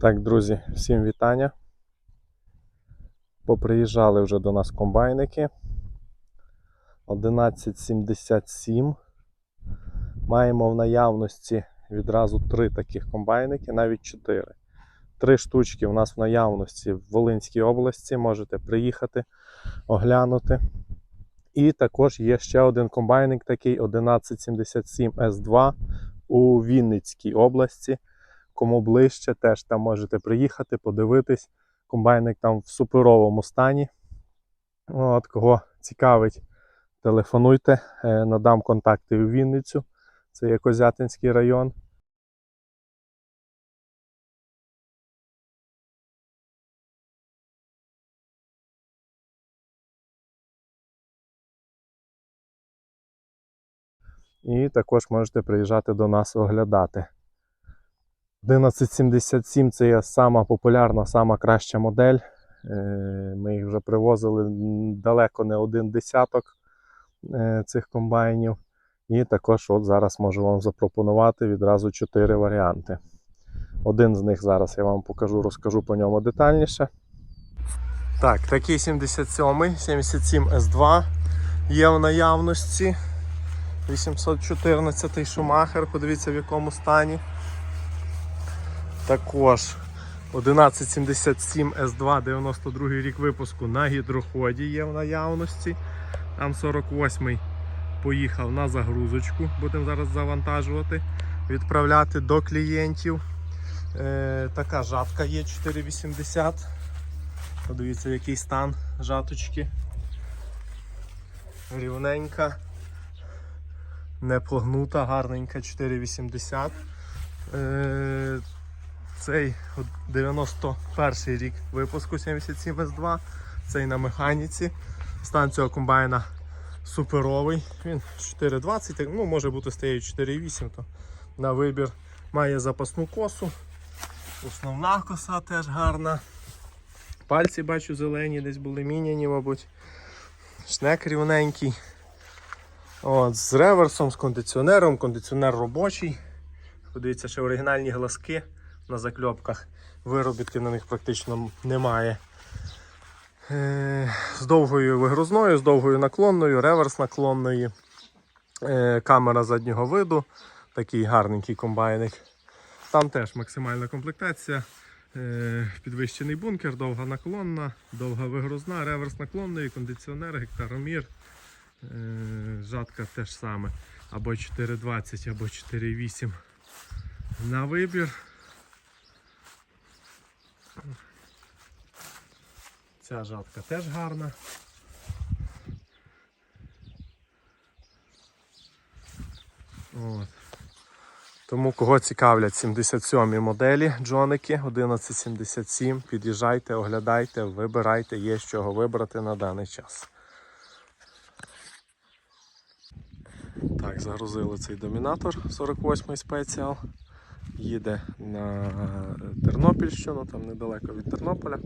Так, друзі, всім вітання. Поприїжджали вже до нас комбайники. 1177. Маємо в наявності відразу три таких комбайники, навіть чотири. Три штучки у нас в наявності в Волинській області. Можете приїхати, оглянути. І також є ще один комбайник, такий 1177 S2 у Вінницькій області. Кому ближче, теж там можете приїхати, подивитись. Комбайник там в суперовому стані. От, кого цікавить, телефонуйте, е, надам контакти у Вінницю. Це є Козятинський район. І також можете приїжджати до нас оглядати. 1177 це є сама популярна, сама краща модель. Е, Ми їх вже привозили далеко не один десяток е, цих комбайнів. І також от зараз можу вам запропонувати відразу чотири варіанти. Один з них зараз я вам покажу, розкажу по ньому детальніше. Так, такий 77 77 S2 є в наявності. 814 Шумахер, подивіться в якому стані. Також 1177 S2 92 рік випуску на гідроході є в наявності. Там 48-й поїхав на загрузочку, будемо зараз завантажувати, відправляти до клієнтів. Е, така жатка є 480. Подивіться, який стан жаточки. Рівненька, не погнута, гарненька 480. Е, цей 91 рік випуску 77 S2. Цей на механіці. Стан цього комбайна суперовий. Він 420, ну може бути стає 4,8, то на вибір має запасну косу. Основна коса теж гарна. Пальці бачу зелені, десь були міняні, мабуть. Шнек рівненький. От, з реверсом, з кондиціонером, кондиціонер робочий. Подивіться, ще оригінальні глазки на закльопках. Виробітки на них практично немає. Е, З довгою вигрузною, з довгою наклонною, реверс наклонної. Е, Камера заднього виду. Такий гарненький комбайник. Там теж максимальна комплектація. Е, Підвищений бункер, довга наклонна, довга вигрузна, реверс наклонної, кондиціонер, гектаромір. Жатка теж саме. Або 4,20, або 4,8 на вибір. Ця жатка теж гарна. От. Тому кого цікавлять 77 моделі джоники 1177, під'їжджайте, оглядайте, вибирайте, є з чого вибрати на даний час. Так, загрузили цей домінатор 48-й спеціал. Їде на Тернопільщину, там недалеко від Тернополя.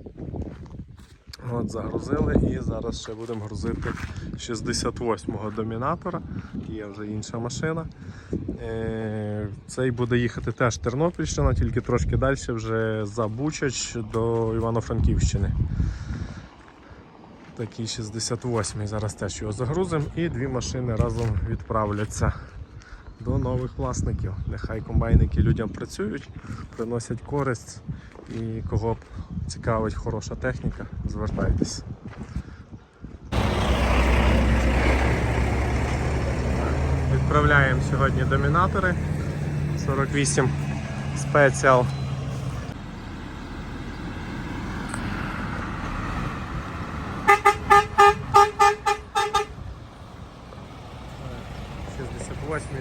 От загрузили і зараз ще будемо грузити 68-го домінатора. Є вже інша машина. Е, Цей буде їхати теж Тернопільщина, тільки трошки далі вже за Бучач до Івано-Франківщини. Такий 68-й. Зараз теж його загрузимо і дві машини разом відправляться до нових власників. Нехай комбайники людям працюють, приносять користь і кого б цікавить хороша техніка, звертайтесь. Відправляємо сьогодні домінатори 48 спеціал.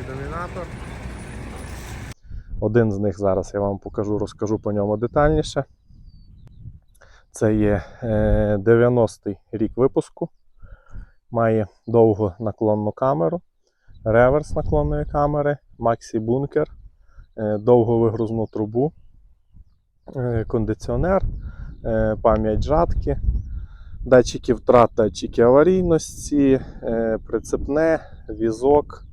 й домінатор. Один з них зараз я вам покажу, розкажу по ньому детальніше. Це є е, 90-й рік випуску. Має довгу наклонну камеру, реверс наклонної камери, Maxi бункер, е, довгу вигрузну трубу, е, кондиціонер, е, пам'ять жатки, датчики втрат, датчики аварійності, е, прицепне, візок,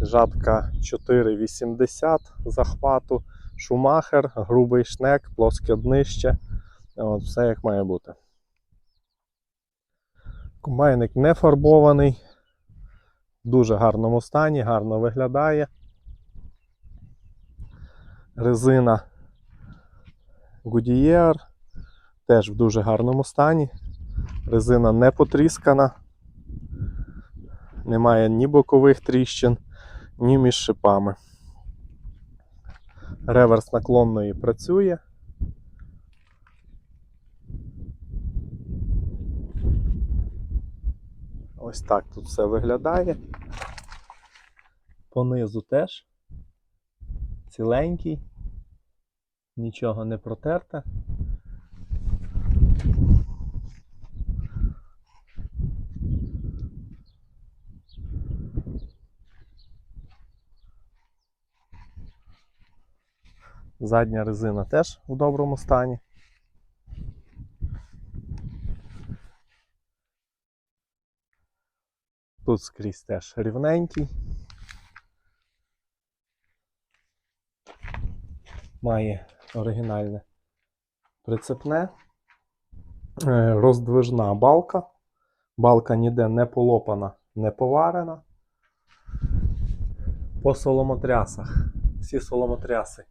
жатка 4,80 захвату, шумахер, грубий шнек, плоске днище. От, все як має бути. Комбайник не фарбований, в дуже гарному стані, гарно виглядає. Резина Goodyear теж в дуже гарному стані. Резина не потріскана, немає ні бокових тріщин, ні між шипами. Реверс наклонної працює. Ось так тут все виглядає. Понизу теж ціленький, нічого не протерте. Задня резина теж в доброму стані. Тут скрізь теж рівненький. Має оригінальне прицепне, Е, роздвижна балка. Балка ніде не полопана, не поварена. По соломотрясах. Всі соломотряси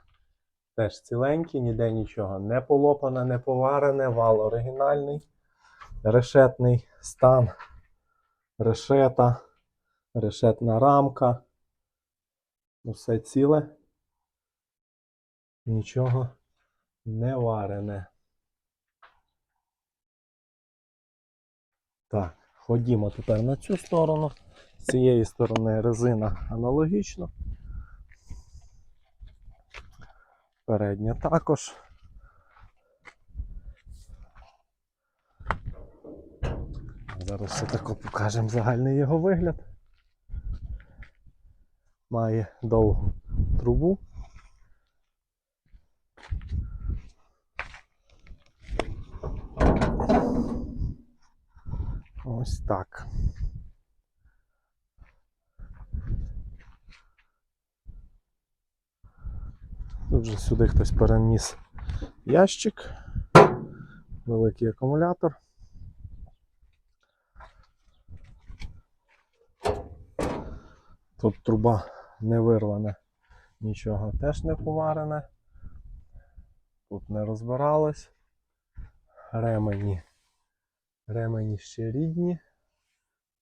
теж ціленькі, ніде нічого не полопане, не поварене, вал оригінальний, решетний стан, решета, решетна рамка. Усе ціле. Нічого не варене. Так, ходімо тепер на цю сторону. З цієї сторони резина аналогічно. Передня також. Зараз ще тако покажемо загальний його вигляд. Має довгу трубу. Ось так. Тут же сюди хтось переніс ящик, великий акумулятор. Тут труба не вирвана, нічого теж не поварене. Тут не розбиралось. Ремені. Ремені ще рідні.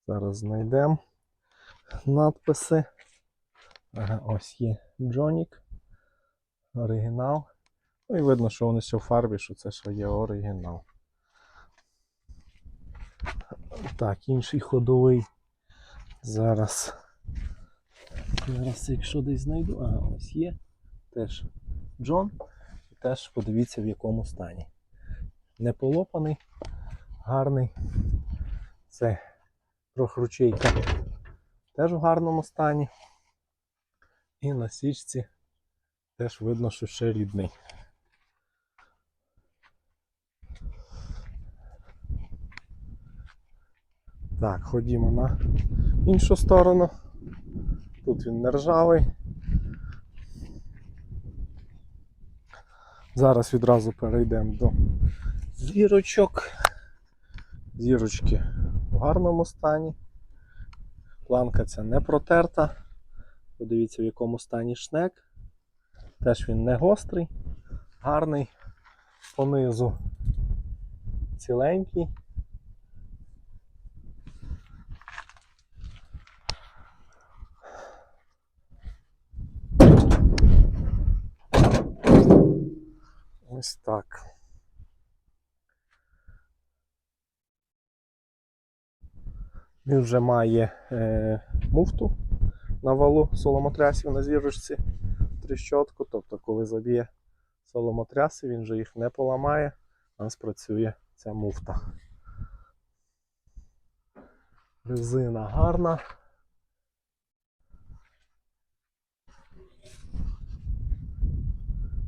Зараз знайдемо надписи. Ага, ось є Джонік. Оригінал. Ну і видно, що вони ще в фарбі, що це що є оригінал. Так, інший ходовий. Зараз. Зараз, якщо десь знайду. Ага, ось є. Теж Джон. І теж подивіться в якому стані. Не полопаний, гарний. Це прохручейка теж в гарному стані. І на січці теж видно, що ще рідний. Так, ходімо на іншу сторону. Тут він не ржавий. Зараз відразу перейдемо до зірочок. Зірочки в гарному стані. Планка ця не протерта. Подивіться, в якому стані шнек. Теж він не гострий, гарний, понизу ціленький. Ось так. Він вже має е, муфту на валу соломотрясів на зірочці тріщотку. Тобто, коли заб'є соломотряси, він вже їх не поламає, а спрацює ця муфта. Резина гарна.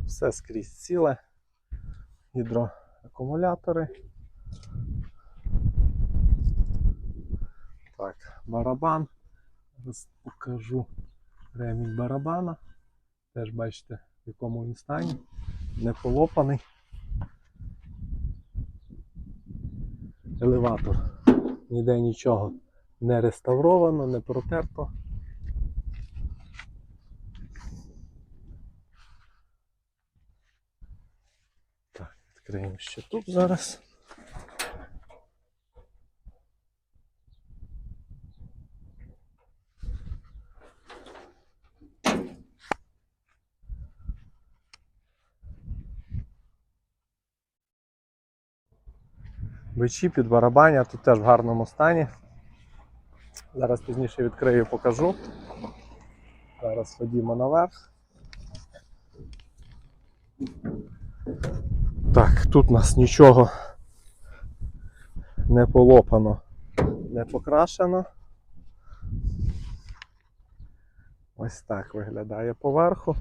Все скрізь ціле. Гідроакумулятори. Так, барабан. Зараз покажу ремінь барабана. Теж бачите, в якому він стані, не полопаний. Елеватор. Ніде нічого не реставровано, не протерто. Так, відкриємо ще тут зараз. Бичі під барабаня тут теж в гарному стані. Зараз пізніше відкрию і покажу. Зараз ходімо наверх. Так, тут у нас нічого не полопано, не покрашено. Ось так виглядає поверху.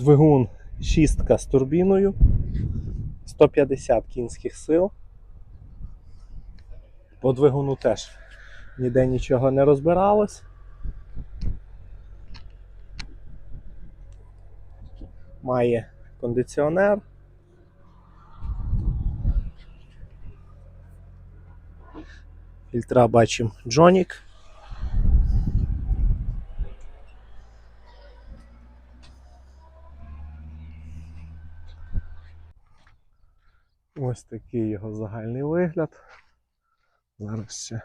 Двигун шістка з турбіною. 150 кінських сил. По двигуну теж ніде нічого не розбиралось. Має кондиціонер. Фільтра бачимо Джонік. Ось такий його загальний вигляд. Зараз ще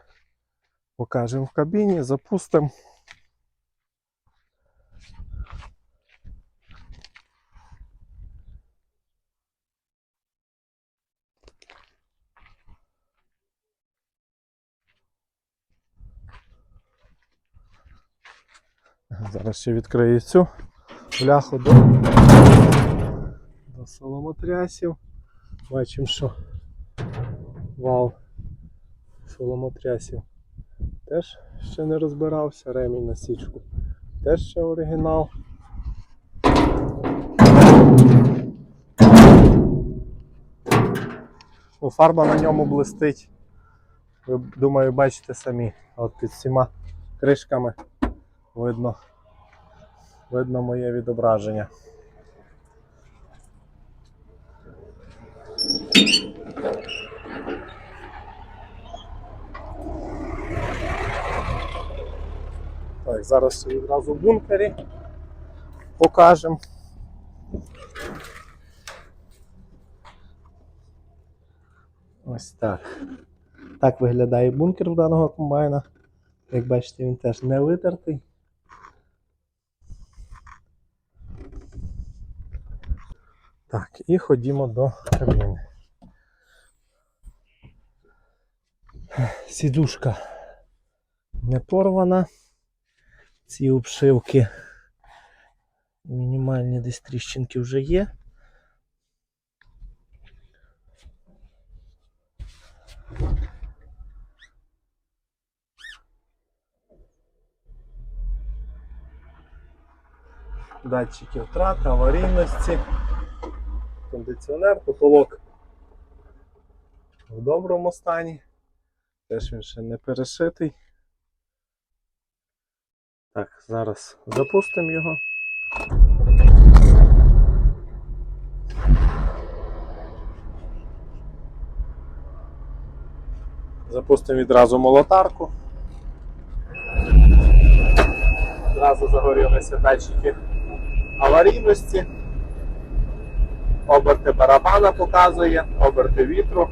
покажемо в кабіні, запустимо. Зараз ще відкрию цю бляху до, до соломотрясів. Бачимо, що вал соломотрясів теж ще не розбирався, ремінь на січку теж ще оригінал. Ну, фарба на ньому блистить. Ви думаю, бачите самі. От під всіма кришками видно, видно моє відображення. Так, зараз відразу в бункері покажемо. Ось так. Так виглядає бункер в даного комбайна. Як бачите, він теж не витертий. Так, і ходімо до кабіни. Сідушка не порвана. Ці обшивки мінімальні десь тріщинки вже є. Датчики втрати, аварійності, кондиціонер, потолок в доброму стані. Теж він ще не перешитий. Так, зараз запустимо його. Запустимо відразу молотарку. Зразу загорілися датчики аварійності. Оберти барабана показує, оберти вітру.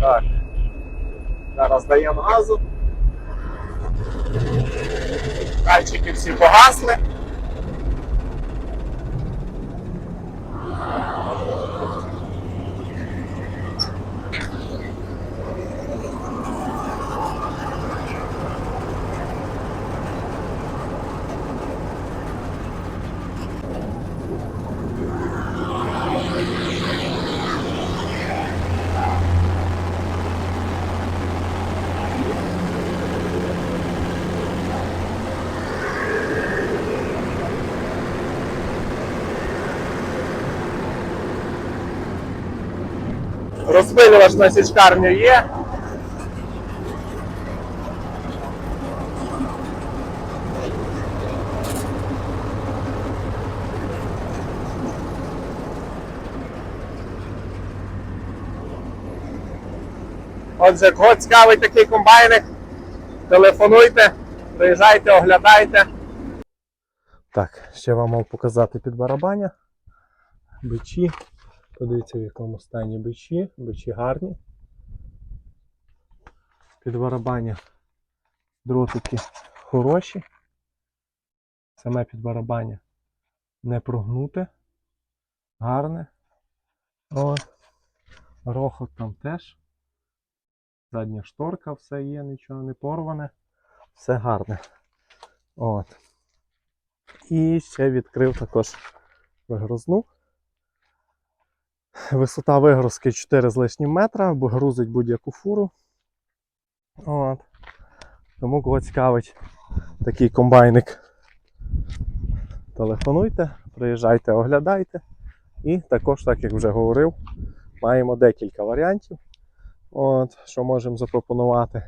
Так. Зараз даємо газу. кальчики всі погасли. Розпилювач на січкарню є. Отже, кого цікавий такий комбайник, телефонуйте, приїжджайте, оглядайте. Так, ще вам мав показати під барабаня. Бичі. Подивіться, в якому стані бичі. Бичі гарні. Під барабаня дротики хороші. Саме під барабаня не прогнуте. Гарне. От. Рохот там теж. Задня шторка, все є, нічого не порване. Все гарне. От. І ще відкрив також вигрузну. Висота вигрузки 4 з лишнім метра, бо грузить будь-яку фуру. От. Тому кого цікавить такий комбайник. Телефонуйте, приїжджайте, оглядайте. І також, так як вже говорив, маємо декілька варіантів, от, що можемо запропонувати.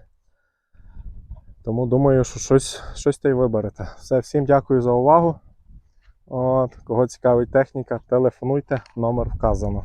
Тому думаю, що щось, щось та й виберете. Все, всім дякую за увагу. От, кого цікавить техніка, телефонуйте, номер вказано.